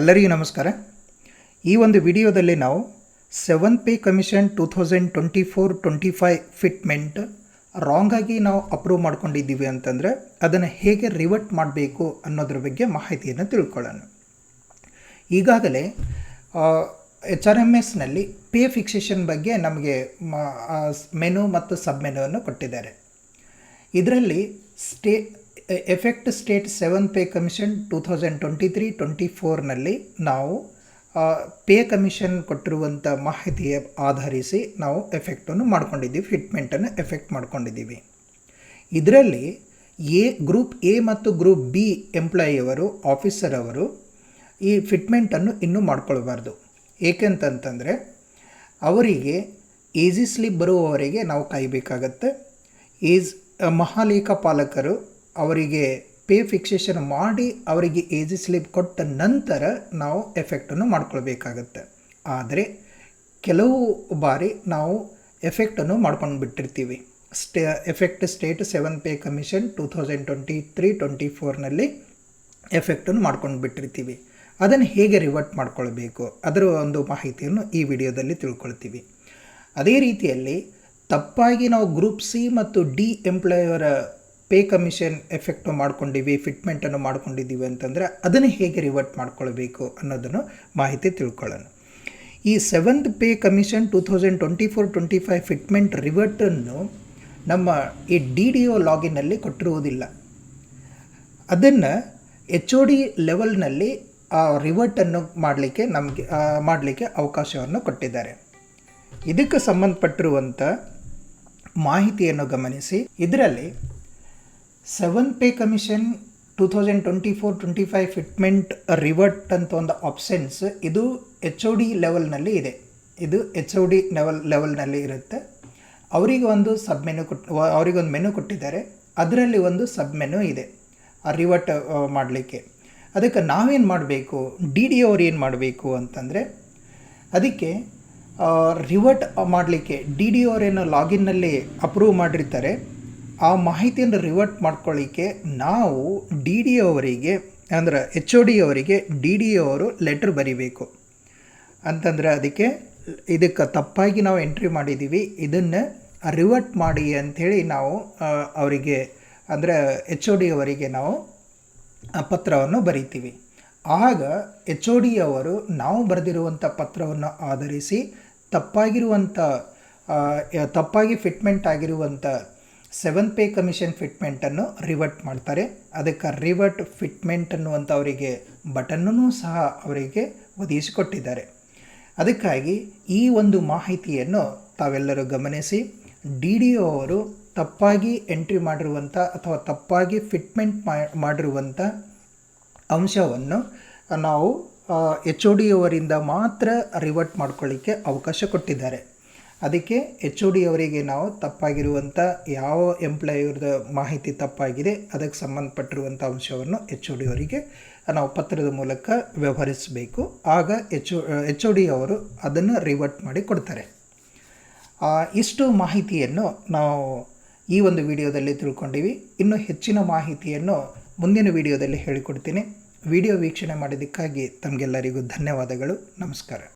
ಎಲ್ಲರಿಗೂ ನಮಸ್ಕಾರ. ಈ ಒಂದು ವಿಡಿಯೋದಲ್ಲಿ ನಾವು seven pay commission two thousand twenty four, twenty five fitment ರಾಂಗಾಗಿ ನಾವು ಅಪ್ರೂವ್ ಮಾಡ್ಕೊಂಡಿದ್ದೀವಿ ಅಂತಂದರೆ ಅದನ್ನು ಹೇಗೆ ರಿವರ್ಟ್ ಮಾಡಬೇಕು ಅನ್ನೋದ್ರ ಬಗ್ಗೆ ಮಾಹಿತಿಯನ್ನು ತಿಳ್ಕೊಳ್ಳೋಣ. ಈಗಾಗಲೇ ಎಚ್ ಆರ್ ಎಂ ಎಸ್ನಲ್ಲಿ ಪೇ ಫಿಕ್ಸೇಷನ್ ಬಗ್ಗೆ ನಮಗೆ ಮೆನು ಮತ್ತು ಸಬ್ ಮೆನುವನ್ನು ಕೊಟ್ಟಿದ್ದಾರೆ. ಇದರಲ್ಲಿ stay effect state seven pay commission two thousand twenty three twenty ಫೋರ್ನಲ್ಲಿ ನಾವು ಪೇ ಕಮಿಷನ್ ಕೊಟ್ಟಿರುವಂಥ ಮಾಹಿತಿಯ ಆಧರಿಸಿ ನಾವು ಎಫೆಕ್ಟನ್ನು ಮಾಡ್ಕೊಂಡಿದ್ದೀವಿ ಫಿಟ್ಮೆಂಟನ್ನು ಎಫೆಕ್ಟ್ ಮಾಡ್ಕೊಂಡಿದ್ದೀವಿ. ಇದರಲ್ಲಿ ಎ, ಗ್ರೂಪ್ ಎ ಮತ್ತು ಗ್ರೂಪ್ ಬಿ ಎಂಪ್ಲಾಯಿಯವರು, ಆಫೀಸರ್ ಅವರು ಈ ಫಿಟ್ಮೆಂಟನ್ನು ಇನ್ನೂ ಮಾಡ್ಕೊಳ್ಬಾರ್ದು. ಏಕೆಂತಂತಂದರೆ ಅವರಿಗೆ ಏಜಿಸ್ಲಿ ಬರುವವರೆಗೆ ನಾವು ಕಾಯಬೇಕಾಗತ್ತೆ. ಏಜ್ ಮಹಾಲೇಖ ಪಾಲಕರು ಅವರಿಗೆ ಪೇ ಫಿಕ್ಸೇಷನ್ ಮಾಡಿ ಅವರಿಗೆ ಏಜ್ ಸ್ಲಿಪ್ ಕೊಟ್ಟ ನಂತರ ನಾವು ಎಫೆಕ್ಟನ್ನು ಮಾಡ್ಕೊಳ್ಬೇಕಾಗತ್ತೆ. ಆದರೆ ಕೆಲವು ಬಾರಿ ನಾವು ಎಫೆಕ್ಟನ್ನು ಮಾಡ್ಕೊಂಡು ಬಿಟ್ಟಿರ್ತೀವಿ. Stay effect state seven pay commission two thousand twenty three twenty ಫೋರ್ನಲ್ಲಿ ಎಫೆಕ್ಟನ್ನು ಮಾಡ್ಕೊಂಡು ಬಿಟ್ಟಿರ್ತೀವಿ. ಅದನ್ನು ಹೇಗೆ ರಿವರ್ಟ್ ಮಾಡ್ಕೊಳ್ಬೇಕು? ಅದರ ಒಂದು ಮಾಹಿತಿಯನ್ನು ಈ ವಿಡಿಯೋದಲ್ಲಿ ತಿಳ್ಕೊಳ್ತೀವಿ. ಅದೇ ರೀತಿಯಲ್ಲಿ ತಪ್ಪಾಗಿ ನಾವು ಗ್ರೂಪ್ ಸಿ ಮತ್ತು ಡಿ ಎಂಪ್ಲಾಯವರ ಪೇ ಕಮಿಷನ್ ಎಫೆಕ್ಟು ಮಾಡ್ಕೊಂಡಿವಿ, ಫಿಟ್ಮೆಂಟನ್ನು ಮಾಡ್ಕೊಂಡಿದ್ದೀವಿ ಅಂತಂದರೆ ಅದನ್ನು ಹೇಗೆ ರಿವರ್ಟ್ ಮಾಡ್ಕೊಳ್ಬೇಕು ಅನ್ನೋದನ್ನು ಮಾಹಿತಿ ತಿಳ್ಕೊಳ್ಳೋಣ. ಈ seventh pay commission two thousand twenty four twenty five fitment ರಿವರ್ಟನ್ನು ನಮ್ಮ ಈ ಡಿ ಡಿ ಒ ಲಾಗಿನಲ್ಲಿ ಕೊಟ್ಟಿರುವುದಿಲ್ಲ. ಅದನ್ನು ಎಚ್ ಒ ಡಿ ಲೆವೆಲ್ನಲ್ಲಿ ಆ ರಿವರ್ಟನ್ನು ಮಾಡಲಿಕ್ಕೆ ನಮಗೆ ಮಾಡಲಿಕ್ಕೆ ಅವಕಾಶವನ್ನು ಕೊಟ್ಟಿದ್ದಾರೆ. ಇದಕ್ಕೆ ಸಂಬಂಧಪಟ್ಟಿರುವಂಥ ಮಾಹಿತಿಯನ್ನು ಗಮನಿಸಿ. ಇದರಲ್ಲಿ seven pay commission two thousand twenty four twenty five fitment revert ಅಂತ ಒಂದು ಆಪ್ಷನ್ಸ್ ಇದು ಎಚ್ ಓ ಡಿ ಲೆವೆಲ್ನಲ್ಲಿ ಇದೆ. ಇದು ಎಚ್ ಓ ಡಿ ಲೆವೆಲ್ ಲೆವೆಲ್ನಲ್ಲಿ ಇರುತ್ತೆ. ಅವರಿಗೆ ಒಂದು ಸಬ್ ಮೆನು ಕೊಟ್ಟು ಅವರಿಗೊಂದು ಮೆನು ಕೊಟ್ಟಿದ್ದಾರೆ. ಅದರಲ್ಲಿ ಒಂದು ಸಬ್ ಮೆನು ಇದೆ, ಆ ರಿವರ್ಟ್ ಮಾಡಲಿಕ್ಕೆ. ಅದಕ್ಕೆ ನಾವೇನು ಮಾಡಬೇಕು? ಡಿ ಡಿ ಅವ್ರು ಏನು ಮಾಡಬೇಕು ಅಂತಂದರೆ, ಅದಕ್ಕೆ ರಿವರ್ಟ್ ಮಾಡಲಿಕ್ಕೆ ಡಿ ಡಿ ಅವರೇನು ಲಾಗಿನ್ನಲ್ಲಿ ಅಪ್ರೂವ್ ಮಾಡಿರ್ತಾರೆ. ಆ ಮಾಹಿತಿಯನ್ನು ರಿವರ್ಟ್ ಮಾಡ್ಕೊಳ್ಳಿಕ್ಕೆ ನಾವು ಡಿ ಡಿ ಅವರಿಗೆ, ಅಂದ್ರೆ ಎಚ್ ಒ ಡಿ ಅವರಿಗೆ ಡಿ ಡಿ ಅವರು ಲೆಟ್ರ್ ಬರಿಬೇಕು. ಅಂತಂದರೆ ಅದಕ್ಕೆ ಇದಕ್ಕೆ ತಪ್ಪಾಗಿ ನಾವು ಎಂಟ್ರಿ ಮಾಡಿದ್ದೀವಿ ಇದನ್ನು ರಿವರ್ಟ್ ಮಾಡಿ ಅಂಥೇಳಿ ನಾವು ಅವರಿಗೆ, ಅಂದರೆ ಎಚ್ ಒ ಡಿ ಅವರಿಗೆ ನಾವು ಪತ್ರವನ್ನು ಬರಿತೀವಿ. ಆಗ ಎಚ್ ಒ ಡಿ ಅವರು ನಾವು ಬರೆದಿರುವಂಥ ಪತ್ರವನ್ನು ಆಧರಿಸಿ ತಪ್ಪಾಗಿರುವಂಥ ತಪ್ಪಾಗಿ ಫಿಟ್ಮೆಂಟ್ ಆಗಿರುವಂಥ ಸೆವೆನ್ ಪೇ ಕಮಿಷನ್ ಫಿಟ್ಮೆಂಟನ್ನು ರಿವರ್ಟ್ ಮಾಡ್ತಾರೆ. ಅದಕ್ಕೆ ರಿವರ್ಟ್ ಫಿಟ್ಮೆಂಟ್ ಅನ್ನುವಂಥ ಅವರಿಗೆ ಬಟನ್ನೂ ಸಹ ಅವರಿಗೆ ಒದಗಿಸಿಕೊಟ್ಟಿದ್ದಾರೆ. ಅದಕ್ಕಾಗಿ ಈ ಒಂದು ಮಾಹಿತಿಯನ್ನು ತಾವೆಲ್ಲರೂ ಗಮನಿಸಿ. ಡಿ ಡಿ ಒ ಅವರು ತಪ್ಪಾಗಿ ಎಂಟ್ರಿ ಮಾಡಿರುವಂಥ ಅಥವಾ ತಪ್ಪಾಗಿ ಫಿಟ್ಮೆಂಟ್ ಮಾಡಿರುವಂಥ ಅಂಶವನ್ನು ನಾವು ಎಚ್ ಒ ಡಿ ಅವರಿಂದ ಮಾತ್ರ ರಿವರ್ಟ್ ಮಾಡ್ಕೊಳ್ಳಿಕ್ಕೆ ಅವಕಾಶ ಕೊಟ್ಟಿದ್ದಾರೆ. ಅದಕ್ಕೆ ಎಚ್ ಓ ಡಿ ಅವರಿಗೆ ನಾವು ತಪ್ಪಾಗಿರುವಂಥ ಯಾವ ಎಂಪ್ಲಾಯಿಯವ್ರದ್ದು ಮಾಹಿತಿ ತಪ್ಪಾಗಿದೆ, ಅದಕ್ಕೆ ಸಂಬಂಧಪಟ್ಟಿರುವಂಥ ಅಂಶವನ್ನು ಎಚ್ ಓ ಡಿ ಅವರಿಗೆ ನಾವು ಪತ್ರದ ಮೂಲಕ ವ್ಯವಹರಿಸಬೇಕು. ಆಗ ಎಚ್ ಎಚ್ ಓ ಡಿ ಅವರು ಅದನ್ನು ರಿವರ್ಟ್ ಮಾಡಿ ಕೊಡ್ತಾರೆ. ಇಷ್ಟು ಮಾಹಿತಿಯನ್ನು ನಾವು ಈ ಒಂದು ವಿಡಿಯೋದಲ್ಲಿ ತಿಳ್ಕೊಂಡಿವಿ. ಇನ್ನು ಹೆಚ್ಚಿನ ಮಾಹಿತಿಯನ್ನು ಮುಂದಿನ ವಿಡಿಯೋದಲ್ಲಿ ಹೇಳಿಕೊಡ್ತೀನಿ. ವಿಡಿಯೋ ವೀಕ್ಷಣೆ ಮಾಡಿದ್ದಕ್ಕಾಗಿ ತಮಗೆಲ್ಲರಿಗೂ ಧನ್ಯವಾದಗಳು. ನಮಸ್ಕಾರ.